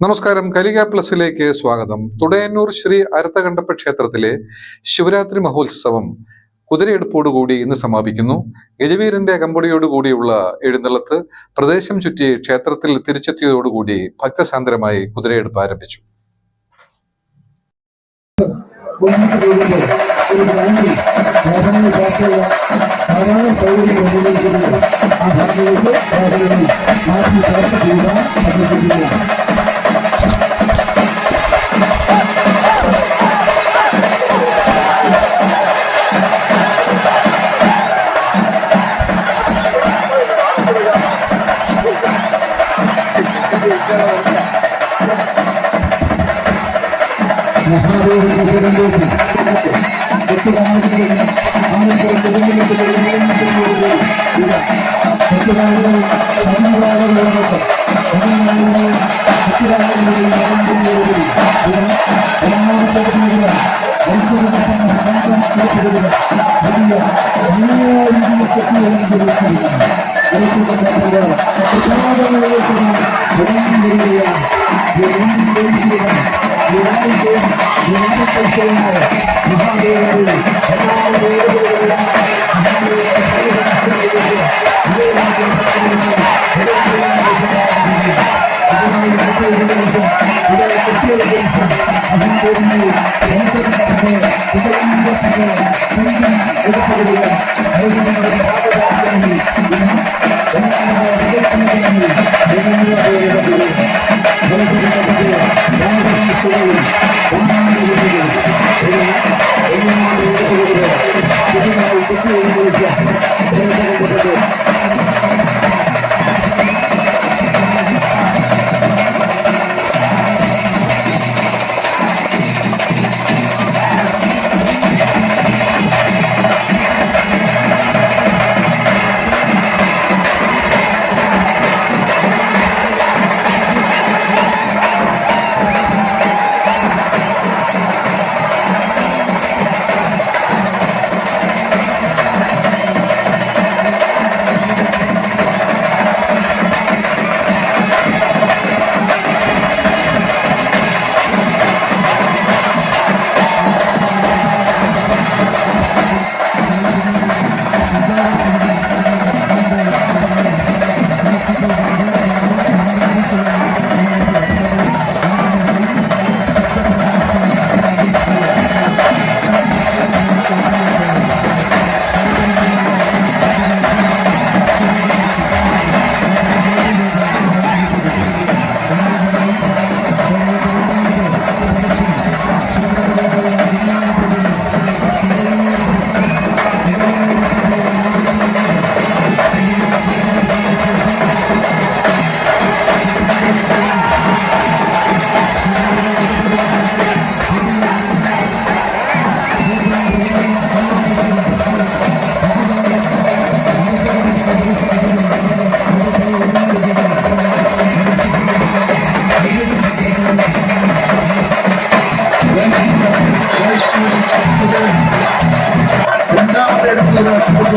നമസ്കാരം. കലിക പ്ലസിലേക്ക് സ്വാഗതം. തുടയന്നൂർ ശ്രീ അരത്തകണ്ഠപ്പ ക്ഷേത്രത്തിലെ ശിവരാത്രി മഹോത്സവം കുതിരയെടുപ്പോടുകൂടി ഇന്ന് സമാപിക്കുന്നു. ഗജവീരന്റെ കമ്പടിയോടുകൂടിയുള്ള എഴുന്നള്ളത്ത് പ്രദേശം ചുറ്റി ക്ഷേത്രത്തിൽ തിരിച്ചെത്തിയതോടുകൂടി ഭക്തസാന്ദ്രമായി കുതിരയെടുപ്പ് ആരംഭിച്ചു. മുന്നോട്ട് മഹാദേവൻ ഈശ്വരനിലേക്ക് സത്യനാരായണൻ ആനന്ദ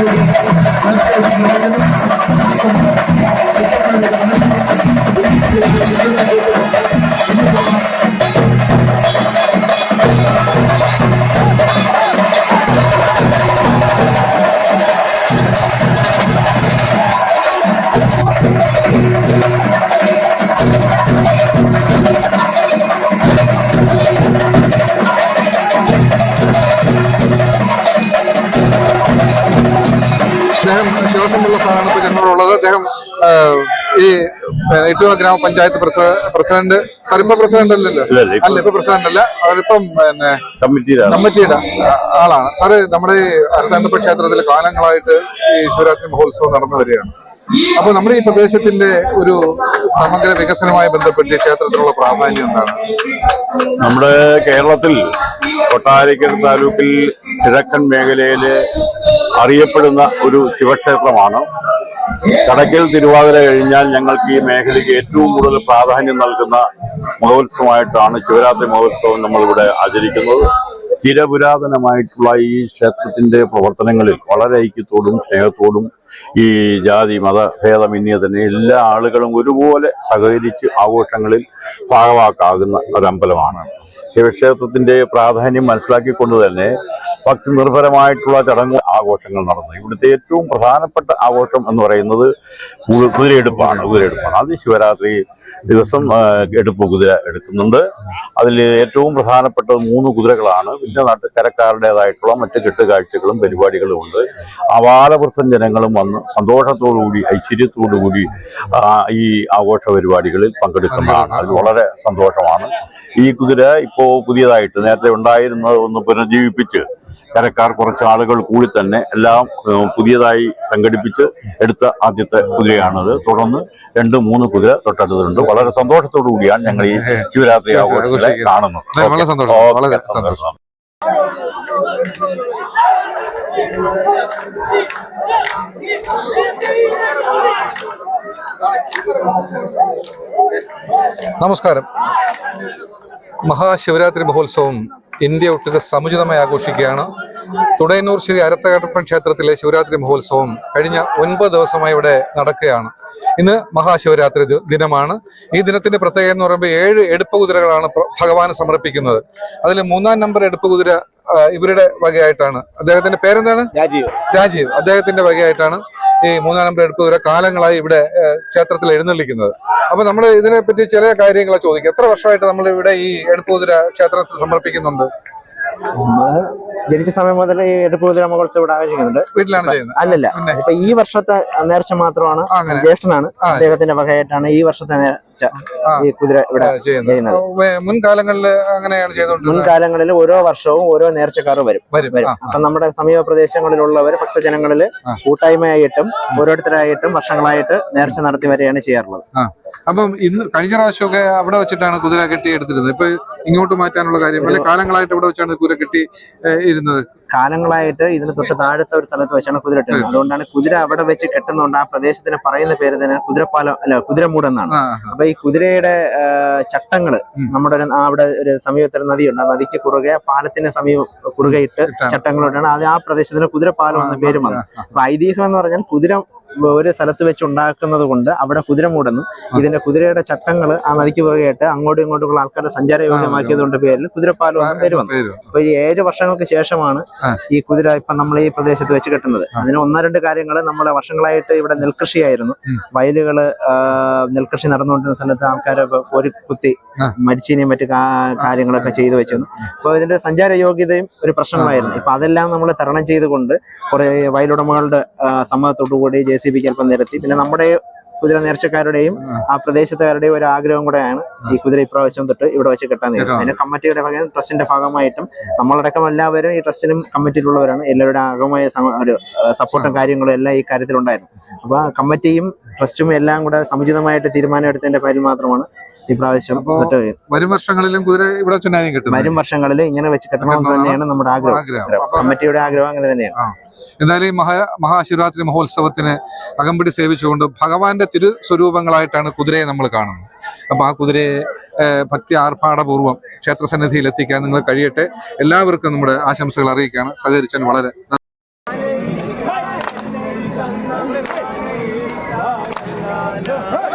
மக்கள் ഇട്ടുവ ഗ്രാമപഞ്ചായത്ത് പ്രസിഡന്റ് പ്രസിഡന്റ് കരിമ്പ പ്രസിഡന്റ് അല്ലല്ലോ? അല്ല ഇപ്പൊ പ്രസിഡന്റ് അല്ല. അവരിപ്പം പിന്നെ കമ്മിറ്റിയുടെ ആളാണ്. സാറ് നമ്മുടെ ഈ അരതാണ്ടപ്പ ക്ഷേത്രത്തിൽ കാലങ്ങളായിട്ട് ഈ ശിവരാത്രി മഹോത്സവം നടന്നു വരികയാണ്. അപ്പൊ നമ്മുടെ ഈ പ്രദേശത്തിന്റെ ഒരു സമഗ്ര വികസനവുമായി ബന്ധപ്പെട്ട് ക്ഷേത്രത്തിലുള്ള പ്രാധാന്യം എന്താണ്? നമ്മുടെ കേരളത്തിൽ കൊട്ടാരക്കര താലൂക്കിൽ കിഴക്കൻ മേഖലയിൽ അറിയപ്പെടുന്ന ഒരു ശിവക്ഷേത്രമാണ്. കടക്കൽ തിരുവാതിര കഴിഞ്ഞാൽ ഞങ്ങൾക്ക് ഈ മേഖലയ്ക്ക് ഏറ്റവും കൂടുതൽ പ്രാധാന്യം നൽകുന്ന മഹോത്സവമായിട്ടാണ് ശിവരാത്രി മഹോത്സവം നമ്മളിവിടെ ആചരിക്കുന്നത്. ചിരപുരാതനമായിട്ടുള്ള ഈ ക്ഷേത്രത്തിന്റെ പ്രവർത്തനങ്ങളിൽ വളരെ ഐക്യത്തോടും സ്നേഹത്തോടും ഈ ജാതി മത ഭേദമിന്യ തന്നെ എല്ലാ ആളുകളും ഒരുപോലെ സഹകരിച്ച് ആഘോഷങ്ങളിൽ ഭാഗവാക്കാകുന്ന ഒരമ്പലമാണ്. ശിവക്ഷേത്രത്തിന്റെ പ്രാധാന്യം മനസ്സിലാക്കിക്കൊണ്ട് തന്നെ ഭക്തി നിർഭരമായിട്ടുള്ള ചടങ്ങ് ആഘോഷങ്ങൾ നടന്നു. ഇവിടുത്തെ ഏറ്റവും പ്രധാനപ്പെട്ട ആഘോഷം എന്ന് പറയുന്നത് കുതിരയെടുപ്പാണ്. കുതിരയെടുപ്പാണ്. അത് ശിവരാത്രി ദിവസം എടുപ്പ് കുതിര എടുക്കുന്നുണ്ട്. അതിൽ ഏറ്റവും പ്രധാനപ്പെട്ടത് മൂന്ന് കുതിരകളാണ്. പിന്നെ നാട്ടുകരക്കാരുടേതായിട്ടുള്ള മറ്റ് കെട്ടുകാഴ്ചകളും പരിപാടികളും ഉണ്ട്. അപാലവൃത്തം ജനങ്ങളും വന്ന് സന്തോഷത്തോടുകൂടി ഐശ്വര്യത്തോടുകൂടി കൂടി ഈ ആഘോഷ പരിപാടികളിൽ പങ്കെടുക്കുന്നതാണ്. അത് വളരെ സന്തോഷമാണ്. ഈ കുതിര ഇപ്പോൾ പുതിയതായിട്ട് നേരത്തെ ഉണ്ടായിരുന്നത് ഒന്ന് പുനർജീവിപ്പിച്ച് കരക്കാർ കുറച്ച് ആളുകൾ കൂടി തന്നെ എല്ലാം പുതിയതായി സംഘടിപ്പിച്ച് എടുത്ത ആദ്യത്തെ കുതിരയാണത്. തുടർന്ന് രണ്ട് മൂന്ന് കുതിര തൊട്ടടുത്തുണ്ട്. വളരെ സന്തോഷത്തോടു കൂടിയാണ് ഞങ്ങൾ ഈ ശിവരാത്രി ആഘോഷങ്ങളെ കാണുന്നത്. വളരെ സന്തോഷം, വളരെ സന്തോഷം. നമസ്കാരം. മഹാശിവരാത്രി മഹോത്സവം ഇന്ത്യ ഒട്ടുക സമുചിതമായി ആഘോഷിക്കുകയാണ്. തുടയന്നൂർ ശ്രീ അരത്തകട്ടപ്പൻ ക്ഷേത്രത്തിലെ ശിവരാത്രി മഹോത്സവം കഴിഞ്ഞ ഒൻപത് ദിവസമായി ഇവിടെ നടക്കുകയാണ്. ഇന്ന് മഹാശിവരാത്രി ദിനമാണ്. ഈ ദിനത്തിന്റെ പ്രത്യേകത എന്ന് പറയുമ്പോൾ ഏഴ് എടുപ്പ് കുതിരകളാണ് ഭഗവാന് സമർപ്പിക്കുന്നത്. അതിൽ മൂന്നാം നമ്പർ എടുപ്പ് കുതിര ഇവരുടെ വകയായിട്ടാണ്. അദ്ദേഹത്തിന്റെ പേരെന്താണ്? രാജീവ്. രാജീവ്. അദ്ദേഹത്തിന്റെ വകയായിട്ടാണ് ഈ മൂന്നാം എടുപ്പ് വരെ കാലങ്ങളായി ഇവിടെ ക്ഷേത്രത്തിൽ എഴുന്നള്ളിക്കുന്നത്. അപ്പൊ നമ്മൾ ഇതിനെ പറ്റി ചില കാര്യങ്ങൾ ചോദിക്കും. എത്ര വർഷമായിട്ട് നമ്മൾ ഇവിടെ ഈ എടുപ്പുതിര ക്ഷേത്രത്തിൽ സമർപ്പിക്കുന്നുണ്ട്? ജനിച്ച സമയം മുതൽ ഈ എടുപ്പ് കുതിര മഹോത്സവം ഇവിടെ ആഘോഷിക്കുന്നുണ്ട്. വീട്ടിലാണ് ചെയ്യുന്നത്. അല്ലല്ല? ഇപ്പൊ ഈ വർഷത്തെ നേർച്ച മാത്രമാണ് ജ്യേഷ്ഠനാണ്. അദ്ദേഹത്തിന്റെ വകയായിട്ടാണ് ഈ വർഷത്തെ നേർച്ച. ഈ കുതിര ഇവിടെ ചെയ്യുന്നത്. മുൻകാലങ്ങളിൽ അങ്ങനെയാണ് ചെയ്യുന്നത് മുൻകാലങ്ങളിൽ ഓരോ വർഷവും ഓരോ നേർച്ചക്കാർ വരും. അപ്പൊ നമ്മുടെ സമീപ പ്രദേശങ്ങളിലുള്ളവർ ഭക്തജനങ്ങളിൽ. കൂട്ടായ്മയായിട്ടും ഓരോരുത്തരായിട്ടും വർഷങ്ങളായിട്ട് നേർച്ച നടത്തി വരികയാണ് ചെയ്യാറുള്ളത്. അപ്പം ഇന്ന് കഴിഞ്ഞ പ്രാവശ്യമൊക്കെ അവിടെ വെച്ചിട്ടാണ് കുതിര കെട്ടി എടുത്തിരുന്നത്. ഇപ്പൊ ഇങ്ങോട്ട് മാറ്റാനുള്ള കാര്യം വലിയ കാലങ്ങളായിട്ട് ഇവിടെ വെച്ചാണ് കുതിര കെട്ടി ഇരുന്നത്? കാലങ്ങളായിട്ട് ഇതിന് തൊട്ട് താഴത്തെ ഒരു സ്ഥലത്ത് വെച്ചാണ് കുതിര ഇട്ടത് അതുകൊണ്ടാണ് കുതിര അവിടെ വെച്ച് കെട്ടുന്നതുകൊണ്ട് ആ പ്രദേശത്തിന് പറയുന്ന പേര് തന്നെ കുതിരപ്പാലം അല്ല കുതിരമൂട് എന്നാണ് അപ്പൊ ഈ കുതിരയുടെ ചട്ടങ്ങൾ നമ്മുടെ ഒരു അവിടെ ഒരു സമീപത്തൊരു നദിയുണ്ട്. ആ നദിക്ക് കുറുകെ പാലത്തിന് സമീപം കുറുകെ ഇട്ട് ചട്ടങ്ങളുണ്ടാണ് അത് ആ പ്രദേശത്തിന് കുതിരപ്പാലം എന്ന പേര് വന്നത് അപ്പൊ ഐതിഹ്യം എന്ന് പറഞ്ഞാൽ കുതിര ഒരു സ്ഥലത്ത് വെച്ച് ഉണ്ടാക്കുന്നത് കൊണ്ട് അവിടെ കുതിര മൂടെന്നും. ഇതിന്റെ കുതിരയുടെ ചട്ടങ്ങൾ ആ നദിക്ക് പുറകെയായിട്ട് അങ്ങോട്ടും ഇങ്ങോട്ടുമുള്ള ആൾക്കാരെ സഞ്ചാര യോഗ്യമാക്കിയത് കൊണ്ട് പേരിൽ കുതിരപ്പാലം എന്ന പേര് വന്നു. അപ്പൊ ഈ ഏഴ് വർഷങ്ങൾക്ക് ശേഷമാണ് ഈ കുതിര ഇപ്പൊ നമ്മൾ ഈ പ്രദേശത്ത് വെച്ച് കെട്ടുന്നത്. അതിന് ഒന്നോ രണ്ട് കാര്യങ്ങൾ നമ്മളെ വർഷങ്ങളായിട്ട് ഇവിടെ നെൽകൃഷിയായിരുന്നു. വയലുകൾ നെൽകൃഷി നടന്നുകൊണ്ടിരുന്ന സ്ഥലത്ത് ആൾക്കാരൊക്കെ ഒരു കുത്തി. മരിച്ചിനെയും മറ്റു കാര്യങ്ങളൊക്കെ ചെയ്തു വെച്ചിരുന്നു. അപ്പൊ ഇതിന്റെ സഞ്ചാര യോഗ്യതയും ഒരു പ്രശ്നമായിരുന്നു. ഇപ്പൊ അതെല്ലാം നമ്മൾ തരണം ചെയ്തുകൊണ്ട് കുറെ വയലുടമകളുടെ സമ്മതത്തോടു കൂടി ജെ സി ബിക്ക് അല്പം നിരത്തി. പിന്നെ നമ്മുടെ കുതിര നേർച്ചക്കാരുടെയും ആ. പ്രദേശത്തുകാരുടെയും ഒരു ആഗ്രഹം കൂടെയാണ് ഈ കുതിര ഇപ്രാവശ്യം തൊട്ട് ഇവിടെ വെച്ച് കെട്ടാൻ അതിന്റെ അതിന് കമ്മിറ്റിയുടെ ഭാഗം ട്രസ്റ്റിന്റെ ഭാഗമായിട്ടും നമ്മളടക്കം എല്ലാവരും ഈ ട്രസ്റ്റിനും കമ്മിറ്റിയിലുള്ളവരാണ്. എല്ലാവരുടെ ആകമായ ഒരു സപ്പോർട്ടും കാര്യങ്ങളും എല്ലാം ഈ കാര്യത്തിലുണ്ടായിരുന്നു. അപ്പൊ ആ കമ്മിറ്റിയും ട്രസ്റ്റും എല്ലാം കൂടെ സമുചിതമായിട്ട് തീരുമാനം എടുത്തതിന്റെ കാര്യം മാത്രമാണ് ഈ പ്രാവശ്യം വരും വർഷങ്ങളിലും കുതിര ഇവിടെ വരും വർഷങ്ങളിൽ ഇങ്ങനെ വെച്ച് കെട്ടണമെന്ന് തന്നെയാണ് നമ്മുടെ ആഗ്രഹം. കമ്മിറ്റിയുടെ ആഗ്രഹം അങ്ങനെ തന്നെയാണ്. എന്തായാലും ഈ മഹാ മഹാശിവരാത്രി മഹോത്സവത്തിന് അകമ്പടി സേവിച്ചുകൊണ്ട് ഭഗവാന്റെ തിരു സ്വരൂപങ്ങളായിട്ടാണ് കുതിരയെ നമ്മൾ കാണുന്നത്. അപ്പൊ ആ കുതിരയെ ഭക്തി ആർഭാടപൂർവം ക്ഷേത്രസന്നിധിയിൽ എത്തിക്കാൻ നിങ്ങൾ കഴിയട്ടെ. എല്ലാവർക്കും നമ്മുടെ ആശംസകൾ അറിയിക്കുകയാണ്. സഹകരിച്ചാൽ വളരെ Hey!